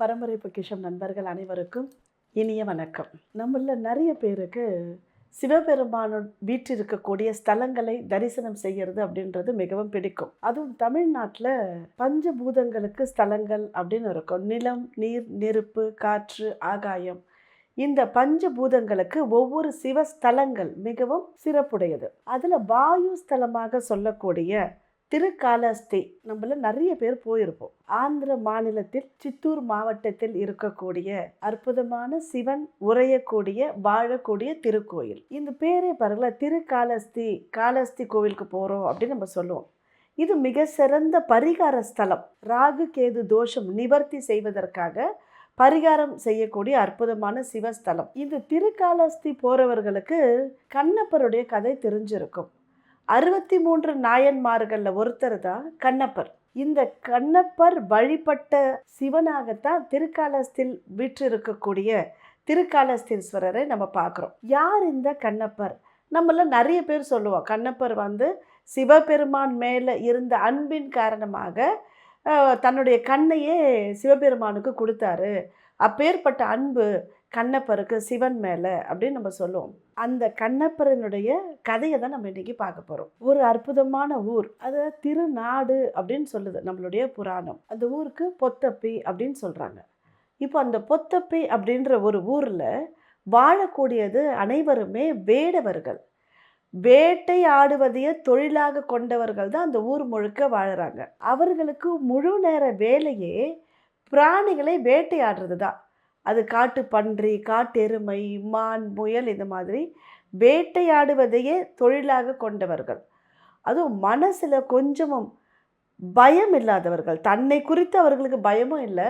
பரம்பரை பொக்கிஷம் நண்பர்கள் அனைவருக்கும் இனிய வணக்கம். நம்மள நிறைய பேருக்கு சிவபெருமானோட இருக்கக்கூடிய ஸ்தலங்களை தரிசனம் செய்யறது அப்படின்றது மிகவும் பிடிக்கும். அதுவும் தமிழ்நாட்டில் பஞ்சபூதங்களுக்கு ஸ்தலங்கள் அப்படின்னு இருக்கும். நிலம் நீர் நெருப்பு காற்று ஆகாயம். இந்த பஞ்சபூதங்களுக்கு ஒவ்வொரு சிவஸ்தலங்கள் மிகவும் சிறப்புடையது. அதில் வாயு ஸ்தலமாக சொல்லக்கூடிய திருக்காலஸ்தி நம்மள நிறைய பேர் போயிருப்போம். ஆந்திர மாநிலத்தில் சித்தூர் மாவட்டத்தில் இருக்கக்கூடிய அற்புதமான சிவன் உறையக்கூடிய வாழக்கூடிய திருக்கோயில். இந்த பேரே பாருங்களேன் திருக்காலஸ்தி காலஸ்தி கோவிலுக்கு போகிறோம் அப்படின்னு நம்ம சொல்லுவோம். இது மிக சிறந்த பரிகார ஸ்தலம். ராகு கேது தோஷம் நிவர்த்தி செய்வதற்காக பரிகாரம் செய்யக்கூடிய அற்புதமான சிவஸ்தலம். இந்த திருக்காலஸ்தி போறவர்களுக்கு கண்ணப்பருடைய கதை தெரிஞ்சிருக்கும். அறுபத்தி மூன்று நாயன்மார்களில் ஒருத்தர் தான் கண்ணப்பர். இந்த கண்ணப்பர் வழிபட்ட சிவனாகத்தான் திருக்காலஸ்தில் வீற்றிருக்கக்கூடிய திருக்காலஸ்தீஸ்வரரை நம்ம பார்க்குறோம். யார் இந்த கண்ணப்பர்? நம்மள நிறைய பேர் சொல்லுவோம். கண்ணப்பர் வந்து சிவபெருமான் மேலே இருந்த அன்பின் காரணமாக தன்னுடைய கண்ணையே சிவபெருமானுக்கு கொடுத்தாரு. அப்பேற்பட்ட அன்பு கண்ணப்பருக்கு சிவன் மேலே அப்படின்னு நம்ம சொல்லுவோம். அந்த கண்ணப்பரனுடைய கதையை தான் நம்ம இன்றைக்கி பார்க்க போகிறோம் ஒரு அற்புதமான ஊர். அது திருநாடு அப்படின்னு சொல்லுது நம்மளுடைய புராணம். அந்த ஊருக்கு பொத்தப்பி அப்படின்னு சொல்கிறாங்க இப்போ அந்த பொத்தப்பி அப்படின்ற ஒரு ஊரில் வாழக்கூடியது அனைவருமே வேடவர்கள். வேட்டை ஆடுவதையே தொழிலாக கொண்டவர்கள் தான் அந்த ஊர் முழுக்க வாழறாங்க. அவர்களுக்கு முழு நேர வேலையே பிராணிகளை வேட்டையாடுறது தான் அது காட்டு பன்றி காட்டெருமை மான் முயல் இந்த மாதிரி வேட்டையாடுவதையே தொழிலாக கொண்டவர்கள். அதுவும் மனசில் கொஞ்சமும் பயம் இல்லாதவர்கள். தன்னை குறித்து அவர்களுக்கு பயமும் இல்லை.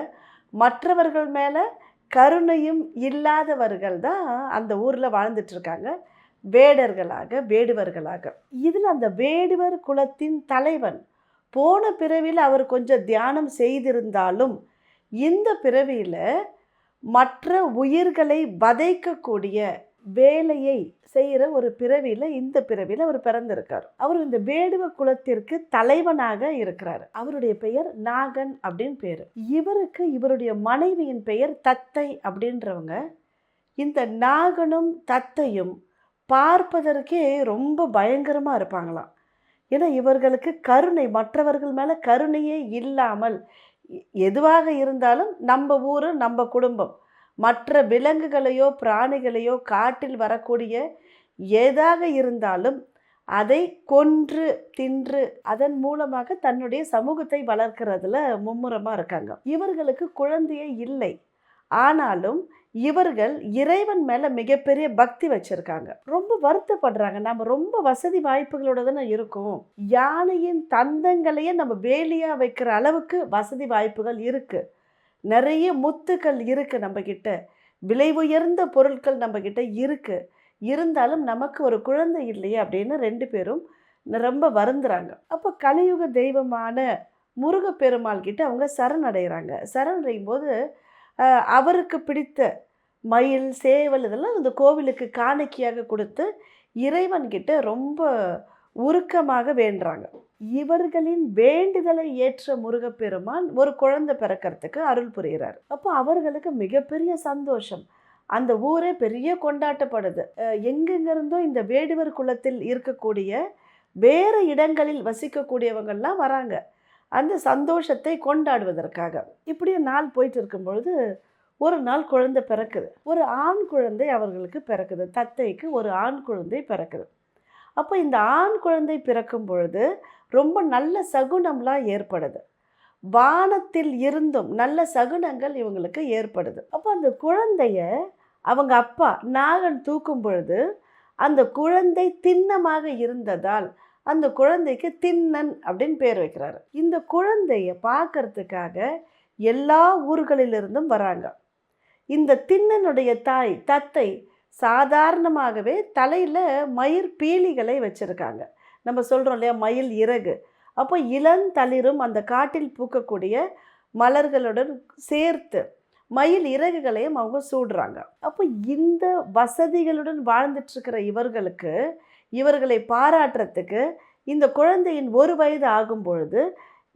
மற்றவர்கள் மேலே கருணையும் இல்லாதவர்கள் தான் அந்த ஊரில் வாழ்ந்துட்டு இருக்காங்க வேடர்களாக வேடுவர்களாக. இதில் அந்த வேடுவர் குலத்தின் தலைவன் போன பிறவியில் அவர் கொஞ்சம் தியானம் செய்திருந்தாலும் இந்த பிறவியில் மற்ற உயிர்களை வதைக்கக்கூடிய வேலையை செய்கிற ஒரு பிறவியில் இந்த பிறவியில் அவர் பிறந்திருக்கார். அவர் இந்த வேடுவ குலத்திற்கு தலைவனாக இருக்கிறார். அவருடைய பெயர் நாகன் அப்படின்னு பேர். இவருக்கு இவருடைய மனைவியின் பெயர் தத்தை அப்படின்றவங்க இந்த நாகனும் தத்தையும் பார்ப்பதற்கே ரொம்ப பயங்கரமாக இருப்பாங்களாம். ஏன்னா இவர்களுக்கு கருணை மற்றவர்கள் மேலே கருணையே இல்லாமல் எதுவாக இருந்தாலும் நம்ம ஊர் நம்ம குடும்பம். மற்ற விலங்குகளையோ பிராணிகளையோ காட்டில் வரக்கூடிய ஏதாக இருந்தாலும் அதை கொன்று தின்று அதன் மூலமாக தன்னுடைய சமூகத்தை வளர்க்கறதுல மும்முரமாக இருக்காங்க. இவர்களுக்கு குழந்தையே இல்லை. ஆனாலும் இவர்கள் இறைவன் மேலே மிகப்பெரிய பக்தி வச்சிருக்காங்க. ரொம்ப வருத்தப்படுறாங்க. நம்ம ரொம்ப வசதி வாய்ப்புகளோட தானே இருக்கோம். யானையின் தந்தங்களையே நம்ம வேலியாக வைக்கிற அளவுக்கு வசதி வாய்ப்புகள் இருக்குது நிறைய முத்துக்கள் இருக்குது நம்மக்கிட்ட விலை உயர்ந்த பொருட்கள் நம்மக்கிட்ட இருக்குது இருந்தாலும் நமக்கு ஒரு குழந்தை இல்லையே அப்படின்னு ரெண்டு பேரும் ரொம்ப வருந்துறாங்க. அப்போ கலியுக தெய்வமான முருகப்பெருமாள் கிட்ட அவங்க சரணடைகிறாங்க சரணடையும் போது அவருக்கு பிடித்த மயில் சேவல் இதெல்லாம் அந்த கோவிலுக்கு காணிக்கையாக கொடுத்து இறைவன்கிட்ட ரொம்ப உருக்கமாக வேண்டுறாங்க. இவர்களின் வேண்டுதலை ஏற்ற முருகப்பெருமான் ஒரு குழந்தை பிறக்கிறதுக்கு அருள் புரிகிறார். அப்போ அவர்களுக்கு மிகப்பெரிய சந்தோஷம். அந்த ஊரே பெரிய கொண்டாட்டப்படுது. எங்கெங்கிருந்தோ இந்த வேடுவர் குலத்தில் இருக்கக்கூடிய வேறு இடங்களில் வசிக்கக்கூடியவங்கள்லாம் வராங்க. அந்த சந்தோஷத்தை கொண்டாடுவதற்காக. இப்படியே நாள் போயிட்டு இருக்கும் பொழுது ஒரு நாள் குழந்தை பிறக்குது. ஒரு ஆண் குழந்தை அவர்களுக்கு பிறக்குது. தத்தைக்கு ஒரு ஆண் குழந்தை பிறக்குது. அப்போ இந்த ஆண் குழந்தை பிறக்கும் பொழுது ரொம்ப நல்ல சகுனம்லாம் ஏற்படுது. வானத்தில் இருந்தும் நல்ல சகுனங்கள் இவங்களுக்கு ஏற்படுது. அப்போ அந்த குழந்தைய அவங்க அப்பா நாகன் தூக்கும் பொழுது அந்த குழந்தை திண்ணமாக இருந்ததால் அந்த குழந்தைக்கு திண்ணன் அப்படின்னு பேர் வைக்கிறாரு. இந்த குழந்தைய பார்க்கறதுக்காக எல்லா ஊர்களிலிருந்தும் வராங்க. இந்த திண்ணனுடைய தாய் தத்தை சாதாரணமாகவே தலையில் மயிர் பீலிகளை வச்சுருக்காங்க. நம்ம சொல்கிறோம் இல்லையா மயில் இறகு. அப்போ இளந்தளிரும் அந்த காட்டில் பூக்கக்கூடிய மலர்களுடன் சேர்த்து மயில் இறகுகளையும் அவங்க சூடுறாங்க. அப்போ இந்த வசதிகளுடன் வாழ்ந்துட்டுருக்கிற இவர்களுக்கு இவர்களை பாராட்டுறதுக்கு இந்த குழந்தையின் ஒரு வயது ஆகும் பொழுது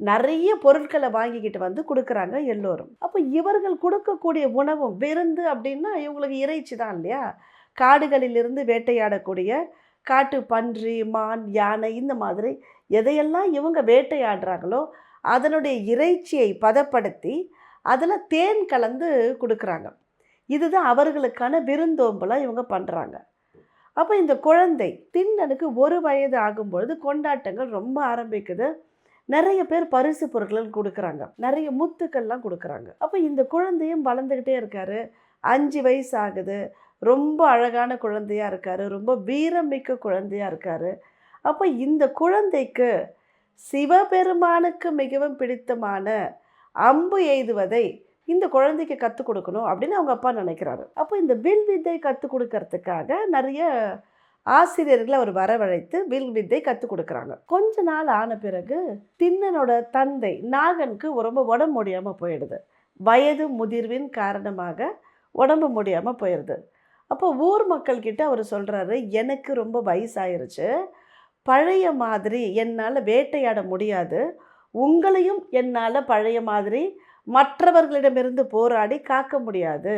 நிறைய பொருட்களை வாங்கிக்கிட்டு வந்து கொடுக்குறாங்க எல்லோரும். அப்போ இவர்கள் கொடுக்கக்கூடிய உணவும் விருந்து அப்படின்னா இவங்களுக்கு இறைச்சி தான் இல்லையா? காடுகளிலிருந்து வேட்டையாடக்கூடிய காட்டு பன்றி மான் யானை இந்த மாதிரி எதையெல்லாம் இவங்க வேட்டையாடுறாங்களோ அதனுடைய இறைச்சியை பதப்படுத்தி அதில் தேன் கலந்து கொடுக்குறாங்க. இதுதான் அவர்களுக்கான விருந்தோம்பலாக இவங்க பண்ணுறாங்க அப்போ இந்த குழந்தை திண்ணனுக்கு ஒரு வயது ஆகும்பொழுது கொண்டாட்டங்கள் ரொம்ப ஆரம்பிக்குது. நிறைய பேர் பரிசு பொருட்கள் கொடுக்குறாங்க. நிறைய முத்துக்கள்லாம் கொடுக்குறாங்க. அப்போ இந்த குழந்தையும் வளர்ந்துக்கிட்டே இருக்காரு. அஞ்சு வயசு ஆகுது ரொம்ப அழகான குழந்தையா இருக்காரு. ரொம்ப வீரமிக்க குழந்தையா இருக்காரு. அப்போ இந்த குழந்தைக்கு சிவபெருமானுக்கு மிகவும் பிடித்தமான அம்பு எய்துவதை இந்த குழந்தைக்கு கற்றுக் கொடுக்கணும் அப்படின்னு அவங்க அப்பா நினைக்கிறாரு. அப்போ இந்த வில் வித்தை கற்றுக் கொடுக்கறதுக்காக நிறைய ஆசிரியர்களை அவர் வரவழைத்து வில் வித்தை கற்றுக் கொடுக்குறாங்க. கொஞ்ச நாள் ஆன பிறகு தின்னனோட தந்தை நாகனுக்கு ரொம்ப உடம்பு முடியாமல் போயிடுது. வயது முதிர்வின் காரணமாக உடம்பு முடியாமல் போயிடுது அப்போ ஊர் மக்கள்கிட்ட அவர் சொல்கிறாரு எனக்கு ரொம்ப வயசாயிருச்சு. பழைய மாதிரி என்னால் வேட்டையாட முடியாது. உங்களையும் என்னால் பழைய மாதிரி மற்றவர்களிடமிருந்து போராடி காக்க முடியாது.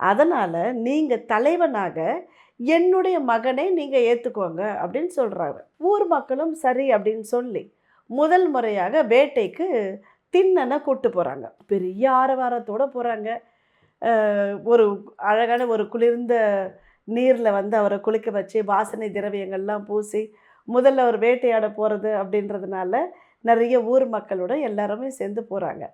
அதனால் நீங்கள் தலைவனாக என்னுடைய மகனை நீங்கள் ஏற்றுக்கோங்க அப்படின்னு சொல்கிறாங்க ஊர் மக்களும் சரி அப்படின்னு சொல்லி முதல் முறையாக வேட்டைக்கு திண்ணனை கூப்பிட்டு போகிறாங்க பெரிய ஆரவாரத்தோடு போகிறாங்க ஒரு அழகான ஒரு குளிர்ந்த நீரில் வந்து அவரை குளிக்க வச்சு வாசனை திரவியங்கள்லாம் பூசி முதல்ல அவர் வேட்டையாட போகிறது அப்படின்றதுனால நிறைய ஊர் மக்களோட எல்லாருமே சேர்ந்து போகிறாங்க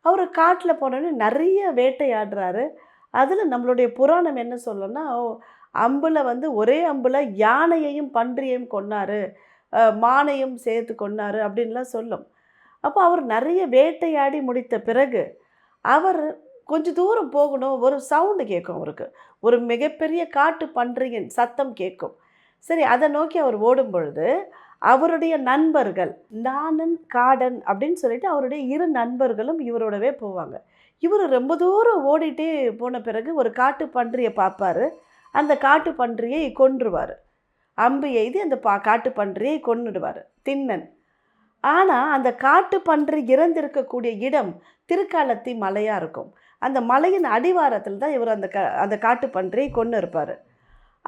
அவர் காட்டில் போனோடனே நிறைய வேட்டையாடுறாரு. அதில் நம்மளுடைய புராணம் என்ன சொல்லணும்னா அம்பில் வந்து ஒரே அம்பில் யானையையும் பன்றியையும் கொன்னார். மானையும் சேர்த்து கொன்னார் அப்படின்லாம் சொல்லும். அப்போ அவர் நிறைய வேட்டையாடி முடித்த பிறகு அவர் கொஞ்சம் தூரம் போகணும் ஒரு சவுண்டு கேட்கும் அவருக்கு. ஒரு மிகப்பெரிய காட்டு பன்றியின் சத்தம் கேட்கும். சரி அதை நோக்கி அவர் ஓடும் பொழுது அவருடைய நண்பர்கள் நானன் காடன் அப்படின்னு சொல்லிட்டு அவருடைய இரு நண்பர்களும் இவரோடவே போவாங்க. இவர் ரொம்ப தூரம் ஓடிட்டே போன பிறகு ஒரு காட்டு பன்றியை பார்ப்பாரு. அந்த காட்டு பன்றியை கொன்றுவார். அம்பு எய்தி அந்த பா காட்டு பன்றியை கொன்னுடுவார். திண்ணன். ஆனால் அந்த காட்டு பன்றி இறந்திருக்கக்கூடிய இடம் திருக்காலத்தி மலையாக இருக்கும். அந்த மலையின் அடிவாரத்தில் தான் இவர் அந்த க அந்த காட்டு பன்றியை கொன்று இருப்பார்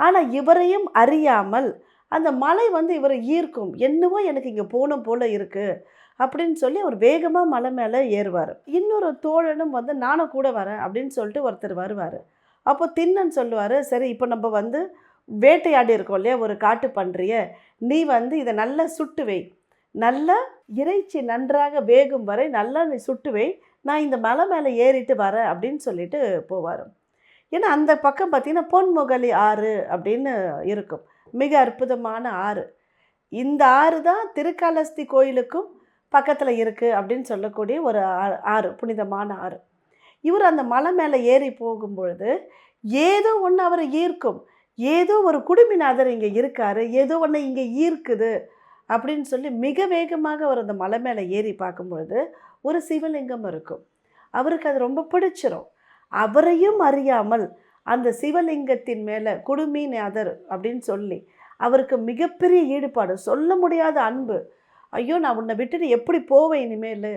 ஆனால் இவரையும் அறியாமல் அந்த மலை வந்து இவரை ஈர்க்கும். என்னவோ எனக்கு இங்கே போகணும் போல் இருக்குது அப்படின்னு சொல்லி அவர் வேகமாக மலை மேலே ஏறுவார். இன்னொரு தோழனும் வந்து நானும் கூட வரேன் அப்படின்னு சொல்லிட்டு ஒருத்தர் வருவார். அப்போ தின்னன் சொல்லுவார் சரி இப்போ நம்ம வந்து வேட்டையாடி இருக்கோம் இல்லையா ஒரு காட்டு பன்றிய நீ வந்து இதை நல்லா சுட்டு வை. நல்லா இறைச்சி நன்றாக வேகும் வரை நல்லா நீ சுட்டு வை. நான் இந்த மலை மேலே ஏறிட்டு வரேன் அப்படின்னு சொல்லிட்டு போவார். ஏன்னா அந்த பக்கம் பார்த்திங்கன்னா பொன்முகலி ஆறு அப்படின்னு இருக்கும். மிக அற்புதமான ஆறு. இந்த ஆறு தான் திருக்காலஸ்தி கோயிலுக்கும் பக்கத்தில் இருக்குது அப்படின்னு சொல்லக்கூடிய ஒரு ஆறு புனிதமான ஆறு. இவர் அந்த மலை மேலே ஏறி போகும்பொழுது ஏதோ ஒன்று அவரை ஈர்க்கும். ஏதோ ஒரு குடும்பிநாதர் இங்கே இருக்கார். ஏதோ ஒன்று இங்கே ஈர்க்குது அப்படின்னு சொல்லி மிக வேகமாக அவர் அந்த மலை மேலே ஏறி பார்க்கும்பொழுது ஒரு சிவலிங்கம் இருக்கும். அவருக்கு அது ரொம்ப பிடிச்சிரும். அவரையும் அறியாமல் அந்த சிவலிங்கத்தின் மேலே குடுமிநாதர் அப்படின்னு சொல்லி அவருக்கு மிகப்பெரிய ஈடுபாடு சொல்ல முடியாத அன்பு. ஐயோ நான் உன்னை விட்டுட்டு எப்படி போவேன் இனிமேல்?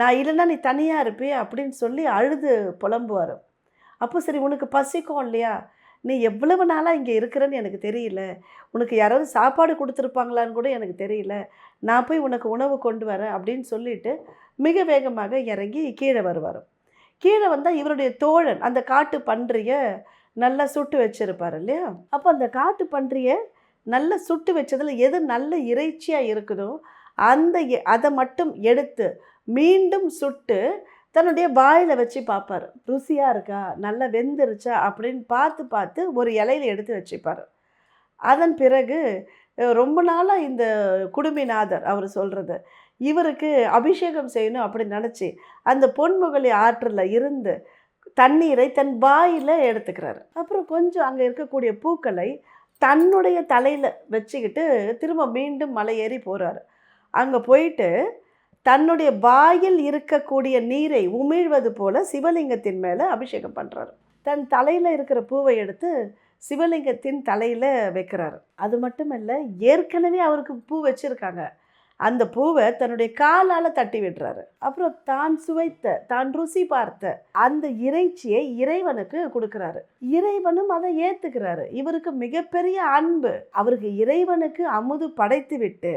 நான் இல்லைன்னா நீ தனியாக இருப்பியே அப்படின்னு சொல்லி அழுது புலம்புவார். அப்போ சரி உனக்கு பசிக்கும் இல்லையா? நீ எவ்வளவு நாளாக இங்கே இருக்கிறேன்னு எனக்கு தெரியல. உனக்கு யாராவது சாப்பாடு கொடுத்துருப்பாங்களான்னு கூட எனக்கு தெரியல. நான் போய் உனக்கு உணவு கொண்டு வரேன் அப்படின்னு சொல்லிட்டு மிக வேகமாக இறங்கி கீழே வருவார். கீழே வந்தால் இவருடைய தோழன் அந்த காட்டு பன்றியை நல்லா சுட்டு வச்சுருப்பார் இல்லையா? அப்போ அந்த காட்டு பன்றியை நல்லா சுட்டு வச்சதில் எது நல்ல இறைச்சியாக இருக்குதோ அந்த அதை மட்டும் எடுத்து மீண்டும் சுட்டு தன்னுடைய வாயில் வச்சு பார்ப்பார் ருசியாக இருக்கா? நல்லா வெந்துருச்சா? அப்படின்னு பார்த்து பார்த்து ஒரு இலையில எடுத்து வச்சுப்பார். அதன் பிறகு ரொம்ப நாளாக இந்த குடும்பிநாதர் அவர் சொல்கிறது இவருக்கு அபிஷேகம் செய்யணும் அப்படின்னு நினச்சி அந்த பொன்முகலி ஆற்றில் இருந்து தண்ணீரை தன் வாயில் எடுத்துக்கிறாரு. அப்புறம் கொஞ்சம் அங்கே இருக்கக்கூடிய பூக்களை தன்னுடைய தலையில் வச்சுக்கிட்டு திரும்ப மீண்டும் மலை ஏறி போகிறாரு அங்கே போயிட்டு தன்னுடைய வாயில் இருக்கக்கூடிய நீரை உமிழ்வது போல சிவலிங்கத்தின் மேலே அபிஷேகம் பண்ணுறாரு தன் தலையில் இருக்கிற பூவை எடுத்து சிவலிங்கத்தின் தலையில் வைக்கிறாரு. அது மட்டும் இல்லை ஏற்கனவே அவருக்கு பூ வச்சுருக்காங்க. அந்த பூவை தன்னுடைய காலால் தட்டி விடுறாரு. அப்புறம் தான் சுவைத்த தான் ருசி பார்த்த அந்த இறைச்சியை இறைவனுக்கு கொடுக்குறாரு. இறைவனும் அதை ஏற்றுக்கிறாரு இவருக்கு மிகப்பெரிய அன்பு. அவருக்கு இறைவனுக்கு அமுது படைத்து விட்டு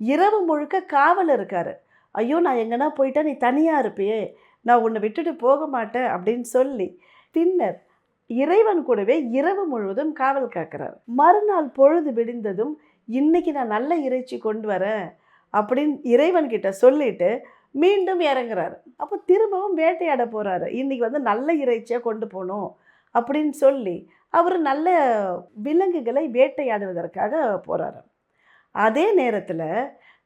இரவு முழுக்க காவல் இருக்காரு. ஐயோ நான் எங்கன்னா போயிட்டா நீ தனியாக இருப்பியே. நான் உன்னை விட்டுட்டு போக மாட்டேன் அப்படின்னு சொல்லி பின்னர் இறைவன் கூடவே இரவு முழுவதும் காவல் காக்கிறார். மறுநாள் பொழுது விடிந்ததும் இன்னைக்கு நான் நல்ல இறைச்சி கொண்டு வரேன் அப்படின்னு இறைவன் கிட்ட சொல்லிட்டு மீண்டும் இறங்குறாரு. அப்போ திரும்பவும் வேட்டையாட போகிறாரு இன்னைக்கு வந்து நல்ல இறைச்சியாக கொண்டு போகணும் அப்படின்னு சொல்லி அவர் நல்ல விலங்குகளை வேட்டையாடுவதற்காக போகிறாரு அதே நேரத்தில்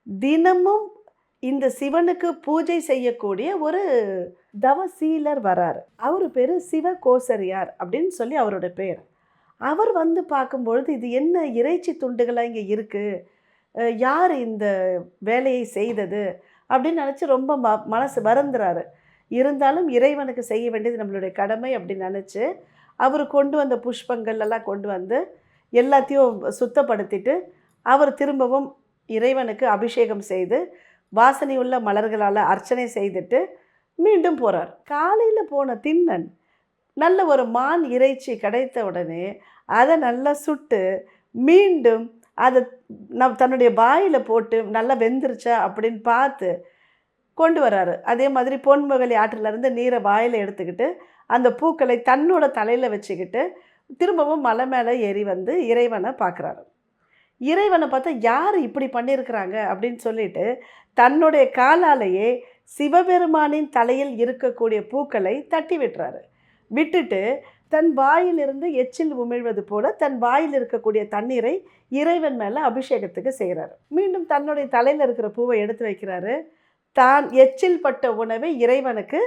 தினமும் இந்த சிவனுக்கு பூஜை செய்யக்கூடிய ஒரு தவசீலர் வராரு. அவர் பேர் சிவகோசரியார் அப்படின்னு சொல்லி அவரோட பேர். அவர் வந்து பார்க்கும்பொழுது இது என்ன இறைச்சி துண்டுகளாக இங்கே இருக்குது யார் இந்த வேலையை செய்தது? அப்படின்னு நினச்சி ரொம்ப ம மனசு வருந்துறாரு. இருந்தாலும் இறைவனுக்கு செய்ய வேண்டியது நம்மளுடைய கடமை அப்படின்னு நினச்சி அவர் கொண்டு வந்த புஷ்பங்கள் எல்லாம் கொண்டு வந்து எல்லாத்தையும் சுத்தப்படுத்திட்டு அவர் திரும்பவும் இறைவனுக்கு அபிஷேகம் செய்து வாசனை உள்ள மலர்களால் அர்ச்சனை செய்துட்டு மீண்டும் போகிறார் காலையில் போன திண்ணன் நல்ல ஒரு மான் இறைச்சி கிடைத்த உடனே அதை நல்லா சுட்டு மீண்டும் அதை நம் தன்னுடைய வாயில் போட்டு நல்லா வெந்துருச்சா அப்படின்னு பார்த்து கொண்டு வராரு. அதே மாதிரி பொன்முகலி ஆற்றிலிருந்து நீரை வாயில் எடுத்துக்கிட்டு அந்த பூக்களை தன்னோட தலையில் வச்சுக்கிட்டு திரும்பவும் மலை மேலே ஏறி வந்து இறைவனை பார்க்குறாரு. இறைவனை பார்த்தா யார் இப்படி பண்ணியிருக்கிறாங்க அப்படின்னு சொல்லிட்டு தன்னுடைய காலாலேயே சிவபெருமானின் தலையில் இருக்கக்கூடிய பூக்களை தட்டி விட்டுறாரு. விட்டுட்டு தன் வாயிலிருந்து எச்சில் உமிழ்வது போல தன் வாயில் இருக்கக்கூடிய தண்ணீரை இறைவன் மேலே அபிஷேகத்துக்கு செய்கிறாரு மீண்டும் தன்னுடைய தலையில் இருக்கிற பூவை எடுத்து வைக்கிறாரு. தான் எச்சில் பட்ட உணவை இறைவனுக்கு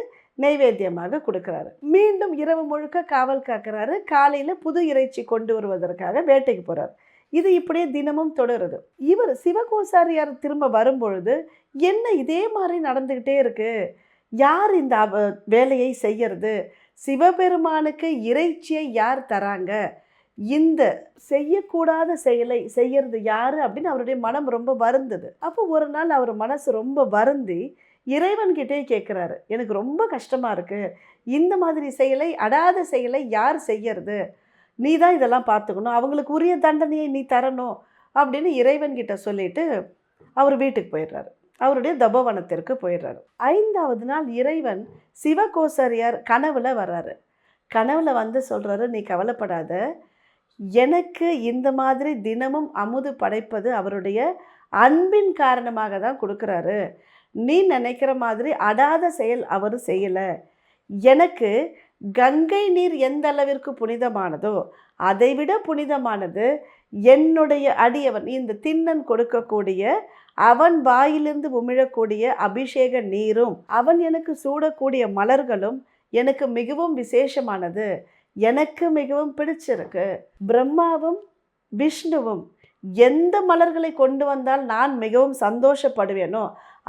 நைவேத்தியமாக கொடுக்குறாரு. மீண்டும் இரவு முழுக்க காவல் காக்கிறாரு. காலையில் புது இறைச்சி கொண்டு வருவதற்காக வேட்டைக்கு போகிறார் இது இப்படியே தினமும் தொடருது. இவர் சிவகோசாரியார் திரும்ப வரும்பொழுது என்ன இதே மாதிரி நடந்துக்கிட்டே இருக்கு? யார் இந்த அவ- வேலையை செய்யறது? சிவபெருமானுக்கு இறைச்சியை யார் தராங்க? இந்த செய்யக்கூடாத செயலை செய்யறது யாரு? அப்படின்னு அவருடைய மனம் ரொம்ப வருந்தது. அப்போ ஒரு நாள் அவர் மனசு ரொம்ப வருந்தி இறைவன்கிட்டே கேட்குறாரு எனக்கு ரொம்ப கஷ்டமாக இருக்குது இந்த மாதிரி செயலை அடாத செயலை யார் செய்யறது? நீ தான் இதெல்லாம் பார்த்துக்கணும். அவங்களுக்கு உரிய தண்டனையை நீ தரணும் அப்படின்னு இறைவன்கிட்ட சொல்லிட்டு அவர் வீட்டுக்கு போயிடுறாரு. அவருடைய தபோவனத்திற்கு போயிடுறாரு. ஐந்தாவது நாள் இறைவன் சிவகோசரியார் கனவில் வர்றாரு. கனவில் வந்து சொல்கிறாரு நீ கவலைப்படாத. எனக்கு இந்த மாதிரி தினமும் அமுது படைப்பது அவருடைய அன்பின் காரணமாக தான் கொடுக்குறாரு. நீ நினைக்கிற மாதிரி அடாத செயல் அவர் செய்யலை. எனக்கு கங்கை நீர் எந்த அளவிற்கு புனிதமானதோ அதைவிட புனிதமானது என்னுடைய அடியவன் இந்த திண்ணன் கொடுக்கக்கூடிய அவன் வாயிலிருந்து உமிழக்கூடிய அபிஷேக நீரும் அவன் எனக்கு சூடக்கூடிய மலர்களும் எனக்கு மிகவும் விசேஷமானது எனக்கு மிகவும் பிடிச்சிருக்கு. பிரம்மாவும் விஷ்ணுவும் எந்த மலர்களை கொண்டு வந்தால் நான் மிகவும் சந்தோஷப்படுவேனோ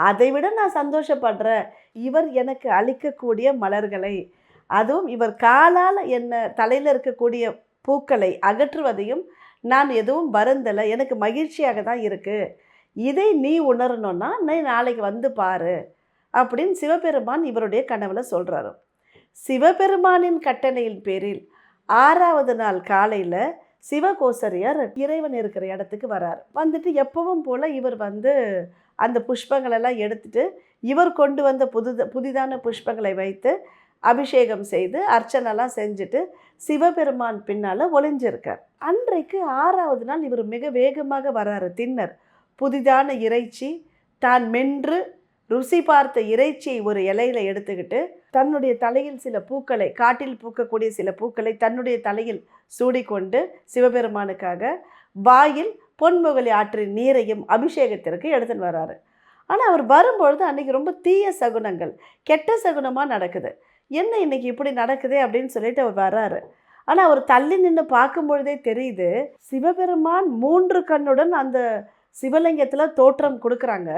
அதைவிட நான் சந்தோஷப்படுறேன். இவர் எனக்கு அளிக்கக்கூடிய மலர்களை அதுவும் இவர் காலால் என்ன தலையில் இருக்கக்கூடிய பூக்களை அகற்றுவதையும் நான் எதுவும் வருந்தலை. எனக்கு மகிழ்ச்சியாக தான் இருக்குது இதை நீ உணரணும்னா நீ நாளைக்கு வந்து பாரு அப்படின்னு சிவபெருமான் இவருடைய கனவில் சொல்கிறாரு சிவபெருமானின் கட்டளையின் பேரில் ஆறாவது நாள் காலையில் சிவகோசரியார் இறைவன் இருக்கிற இடத்துக்கு வரார். வந்துட்டு எப்பவும் போல் இவர் வந்து அந்த புஷ்பங்களெல்லாம் எடுத்துட்டு இவர் கொண்டு வந்த புது புதிதான புஷ்பங்களை வைத்து அபிஷேகம் செய்து அர்ச்சனைலாம் செஞ்சுட்டு சிவபெருமான் பின்னால் ஒளிஞ்சிருக்கார். அன்றைக்கு ஆறாவது நாள் இவர் மிக வேகமாக வராரு தின்னர். புதிதான இறைச்சி தான் மென்று ருசி பார்த்த இறைச்சியை ஒரு இலையில எடுத்துக்கிட்டு தன்னுடைய தலையில் சில பூக்களை காட்டில் பூக்கக்கூடிய சில பூக்களை தன்னுடைய தலையில் சூடிக்கொண்டு சிவபெருமானுக்காக வாயில் பொன்முகலி ஆற்றின் நீரையும் அபிஷேகத்திற்கு எடுத்துன்னு வர்றாரு ஆனால் அவர் வரும்பொழுது அன்றைக்கி ரொம்ப தீய சகுனங்கள் கெட்ட சகுனமாக நடக்குது. என்ன இன்னைக்கு இப்படி நடக்குதே அப்படின்னு சொல்லிட்டு அவர் வர்றாரு. ஆனால் அவர் தள்ளி நின்று பார்க்கும் பொழுதே தெரியுது சிவபெருமான் மூன்று கண்ணுடன் அந்த சிவலிங்கத்தில் தோற்றம் கொடுக்குறாங்க.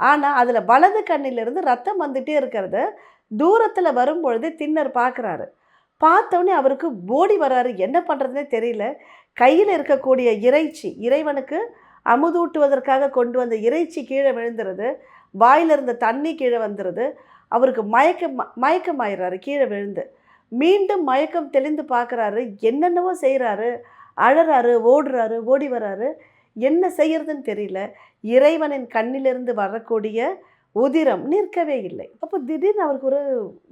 ஆனால் அதில் வலது கண்ணிலிருந்து ரத்தம் வந்துட்டே இருக்கிறத தூரத்தில் வரும்பொழுதே தின்னர் பார்க்குறாரு. பார்த்தோன்னே அவருக்கு ஓடி வராரு என்ன பண்ணுறதுனே தெரியல. கையில் இருக்கக்கூடிய இறைச்சி இறைவனுக்கு அமுதூட்டுவதற்காக கொண்டு வந்த இறைச்சி கீழே விழுந்துருது. வாயிலிருந்த தண்ணி கீழே வந்துடுது அவருக்கு மயக்கம் மயக்கமாயிடுறாரு கீழே விழுந்து. மீண்டும் மயக்கம் தெளிந்து பார்க்குறாரு. என்னென்னவோ செய்கிறாரு அழறாரு ஓடுறாரு ஓடி வராரு. என்ன செய்யறதுன்னு தெரியல. இறைவனின் கண்ணிலிருந்து வரக்கூடிய உதிரம் நிற்கவே இல்லை. அப்போ திடீர்னு அவருக்கு ஒரு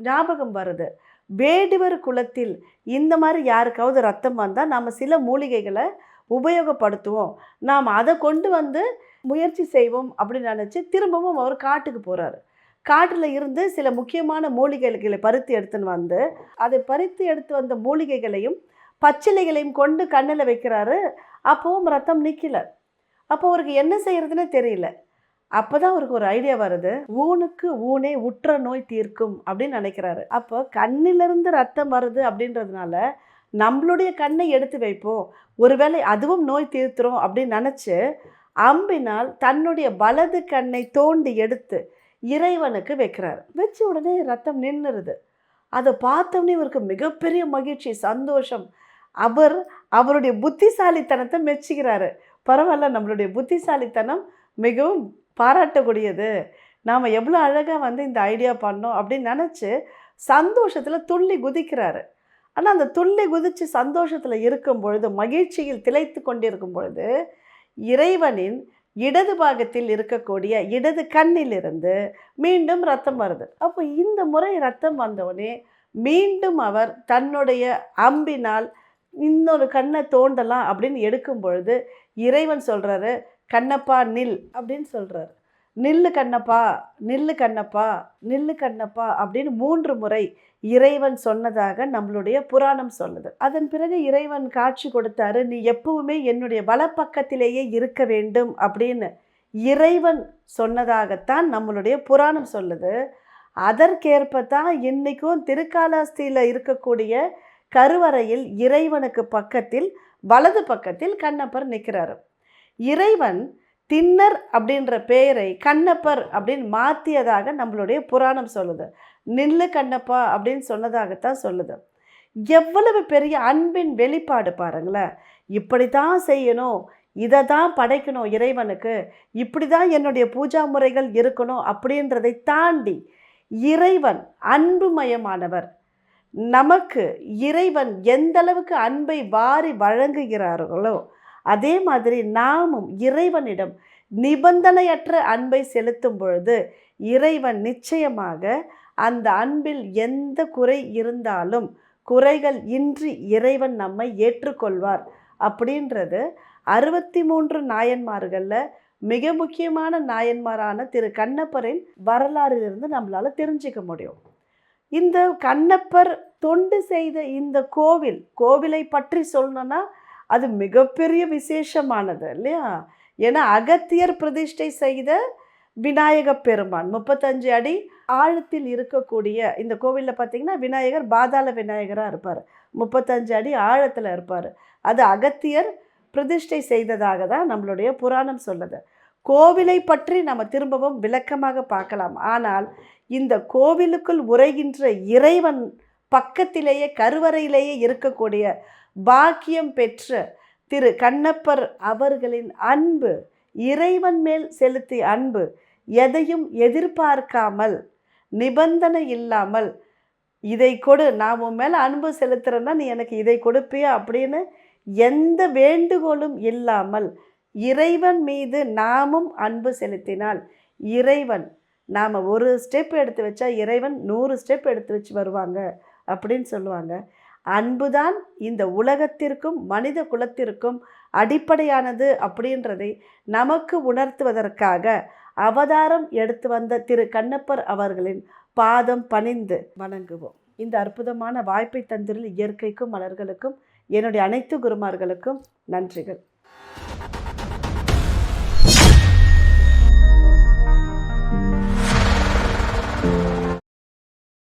ஞாபகம் வருது. வேடுவர் குலத்தில் இந்த மாதிரி யாருக்காவது ரத்தம் வந்தால் நாம் சில மூலிகைகளை உபயோகப்படுத்துவோம். நாம் அதை கொண்டு வந்து முயற்சி செய்வோம் அப்படின்னு நினச்சி திரும்பவும் அவர் காட்டுக்கு போகிறாரு காட்டில் இருந்து சில முக்கியமான மூலிகைகளை பருத்தி எடுத்துன்னு வந்து அதை பறித்து எடுத்து வந்த மூலிகைகளையும் பச்சிலைகளையும் கொண்டு கண்ணில் வைக்கிறாரு. அப்போவும் ரத்தம் நிற்கல அப்போ அவருக்கு என்ன செய்கிறதுனே தெரியல. அப்போ தான் அவருக்கு ஒரு ஐடியா வருது. ஊனுக்கு ஊனே உற்ற நோய் தீர்க்கும் அப்படின்னு நினைக்கிறாரு. அப்போ கண்ணிலிருந்து ரத்தம் வருது அப்படின்றதுனால நம்மளுடைய கண்ணை எடுத்து வைப்போம். ஒருவேளை அதுவும் நோய் தீர்த்துரும் அப்படின்னு நினச்சி அம்பினால் தன்னுடைய வலது கண்ணை தோண்டி எடுத்து இறைவனுக்கு வைக்கிறார். வச்ச உடனே ரத்தம் நின்றுருது அதை பார்த்தோன்னே இவருக்கு மிகப்பெரிய மகிழ்ச்சி சந்தோஷம். அவர் அவருடைய புத்திசாலித்தனத்தை மெச்சுகிறாரு. பரவாயில்ல நம்மளுடைய புத்திசாலித்தனம் மிகவும் பாராட்டக்கூடியது. நாம் எவ்வளோ அழகாக வந்து இந்த ஐடியா பண்ணோம் அப்படின்னு நினச்சி சந்தோஷத்தில் துள்ளி குதிக்கிறாரு. ஆனால் அந்த துள்ளி குதித்து சந்தோஷத்தில் இருக்கும் பொழுது மகிழ்ச்சியில் திளைத்து கொண்டிருக்கும் பொழுது இறைவனின் இடது பாகத்தில் இருக்கக்கூடிய இடது கண்ணிலிருந்து மீண்டும் ரத்தம் வருது. அப்போ இந்த முறை ரத்தம் வந்தவுடனே மீண்டும் அவர் தன்னுடைய அம்பினால் இன்னொரு கண்ணை தோண்டலாம் அப்படின்னு எடுக்கும் பொழுது இறைவன் சொல்கிறாரு கண்ணப்பா நில் அப்படின்னு சொல்கிறாரு நில்லு கண்ணப்பா நில்லு கண்ணப்பா நில்லு கண்ணப்பா அப்படின்னு மூன்று முறை இறைவன் சொன்னதாக நம்மளுடைய புராணம் சொல்லுது. அதன் பிறகு இறைவன் காட்சி கொடுத்தாரு நீ எப்பவுமே என்னுடைய வலப்பக்கத்திலேயே இருக்க வேண்டும் அப்படின்னு இறைவன் சொன்னதாகத்தான் நம்மளுடைய புராணம் சொல்லுது. அதற்கேற்ப தான் இன்றைக்கும் திருக்காலாஸ்தியில் இருக்கக்கூடிய கருவறையில் இறைவனுக்கு பக்கத்தில் வலது பக்கத்தில் கண்ணப்பர் நிற்கிறாரு இறைவன் தின்னர் அப்படின்ற பெயரை கண்ணப்பர் அப்படின்னு மாற்றியதாக நம்மளுடைய புராணம் சொல்லுது. நில்லு கண்ணப்பா அப்படின்னு சொன்னதாகத்தான் சொல்லுது. எவ்வளவு பெரிய அன்பின் வெளிப்பாடு பாருங்களேன். இப்படி தான் செய்யணும் இதை தான் படைக்கணும் இறைவனுக்கு இப்படி தான் என்னுடைய பூஜா முறைகள் இருக்கணும் அப்படின்றதை தாண்டி இறைவன் அன்புமயமானவர். நமக்கு இறைவன் எந்த அளவுக்கு அன்பை வாரி வழங்குகிறார்களோ அதே மாதிரி நாமும் இறைவனிடம் நிபந்தனையற்ற அன்பை செலுத்தும் பொழுது இறைவன் நிச்சயமாக அந்த அன்பில் எந்த குறை இருந்தாலும் குறைகள் இன்றி இறைவன் நம்மை ஏற்றுக்கொள்வார். அப்படின்றது அறுபத்தி மூன்று நாயன்மார்களில் மிக முக்கியமான நாயன்மாரான திரு கண்ணப்பரின் வரலாறிலிருந்து நம்மளால் தெரிஞ்சுக்க முடியும். இந்த கண்ணப்பர் தொண்டு செய்த இந்த கோவில் கோவிலை பற்றி சொல்லணும்னா அது மிகப்பெரிய விசேஷமானது இல்லையா? ஏன்னா அகத்தியர் பிரதிஷ்டை செய்த விநாயக பெருமான். முப்பத்தஞ்சு அடி ஆழத்தில் இருக்கக்கூடிய இந்த கோவிலில் பார்த்தீங்கன்னா விநாயகர் பாதாள விநாயகராக இருப்பார். முப்பத்தஞ்சு அடி ஆழத்தில் இருப்பார். அது அகத்தியர் பிரதிஷ்டை செய்ததாக தான் நம்மளுடைய புராணம் சொல்லுது. கோவிலை பற்றி நம்ம திரும்பவும் விளக்கமாக பார்க்கலாம். ஆனால் இந்த கோவிலுக்குள் உரைகின்ற இறைவன் பக்கத்திலேயே கருவறையிலேயே இருக்கக்கூடிய பாக்கியம் பெற்ற திரு கண்ணப்பர் அவர்களின் அன்பு இறைவன் மேல் செலுத்திய அன்பு எதையும் எதிர்பார்க்காமல் நிபந்தனை இல்லாமல் இதை கொடு நான் உன் மேலே அன்பு செலுத்துகிறேன்னா நீ எனக்கு இதை கொடுப்பியா? அப்படின்னு எந்த வேண்டுகோளும் இல்லாமல் இறைவன் மீது நாமும் அன்பு செலுத்தினால் இறைவன் நாம் ஒரு ஸ்டெப் எடுத்து வச்சா இறைவன் நூறு ஸ்டெப் எடுத்து வச்சு வருவாங்க அப்படின்னு சொல்லுவாங்க. அன்புதான் இந்த உலகத்திற்கும் மனித குலத்திற்கும் அடிப்படையானது அப்படின்றதை நமக்கு உணர்த்துவதற்காக அவதாரம் எடுத்து வந்த திரு கண்ணப்பர் அவர்களின் பாதம் பணிந்து வணங்குவோம். இந்த அற்புதமான வாய்ப்பை தந்திரில் இயற்கைக்கும் மலர்களுக்கும் என்னுடைய அனைத்து குருமார்களுக்கும் நன்றிகள்.